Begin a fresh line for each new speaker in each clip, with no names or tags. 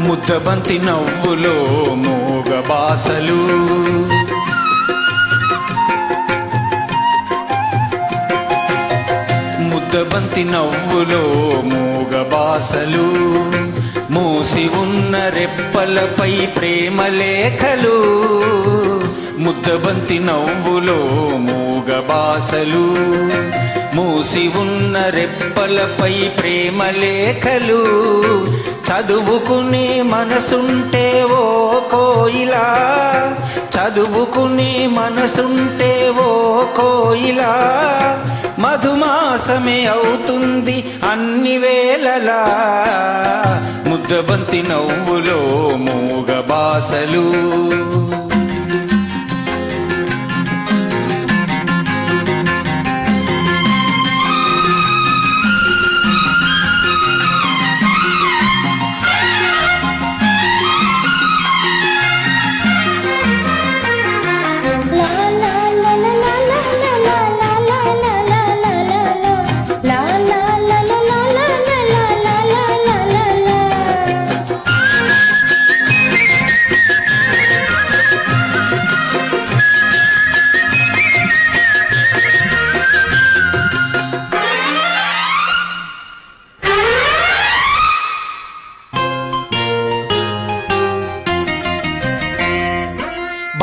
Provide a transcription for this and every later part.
ముద్దబంతి నవ్వులో మూగ బాసలు. ముద్దబంతి నవ్వులో మూగ బాసలు. మూసి ఉన్న రెప్పలపై ప్రేమ లేఖలు. ముద్దబంతి నవ్వులో మూగ బాసలు. మూసి ఉన్న రెప్పలపై ప్రేమ లేఖలు. చదువుకునే మనసుంటే ఓ కోయిలా. చదువుకునే మనసుంటే ఓ కోయిలా. మధుమాసమే అవుతుంది అన్ని వేళలా. ముద్దబంతి నవ్వులో మూగ బాసలు.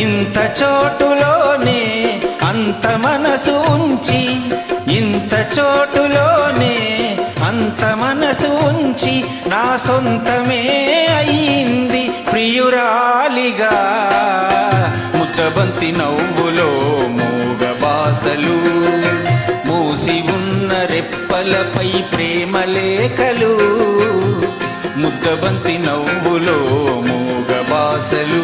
ఇంత చోటులోనే అంత మనసు ఉంచి ఇంత చోటులోనే అంత మనసు ఉంచి నా సొంతమే అయింది ప్రియురాలిగా. ముద్దబంతి నవ్వులో మూగ బాసలు మూసి ఉన్న రెప్పలపై ప్రేమ లేఖలు ముద్దబంతి నవ్వులో మూగ బాసలు.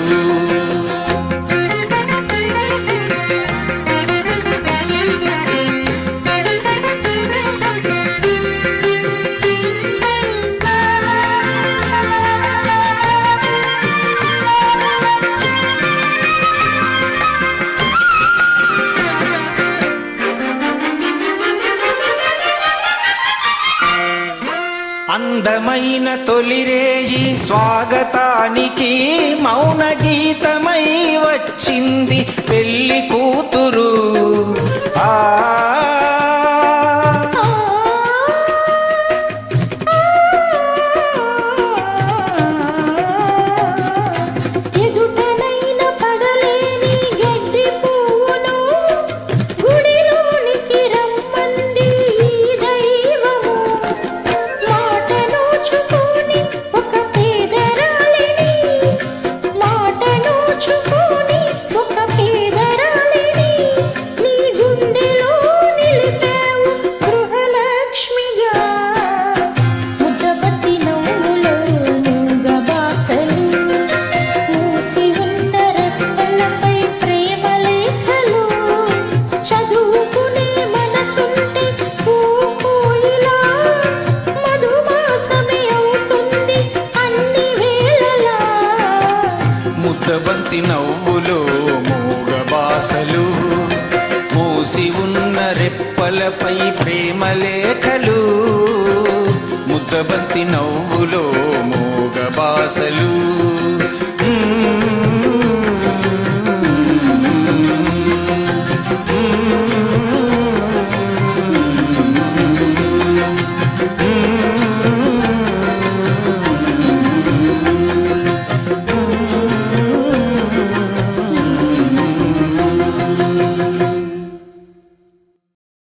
అందమైన తొలిరేయి స్వాగతానికి మౌన గీతమై వచ్చింది
పెళ్ళి కూ ముక్తబంతి నవ్వులు మూగబాసలు మూసి ఉన్న రెప్పలపై ప్రేమలేఖలు
ముద్దబంతి నవ్వులో మూగబాసలు.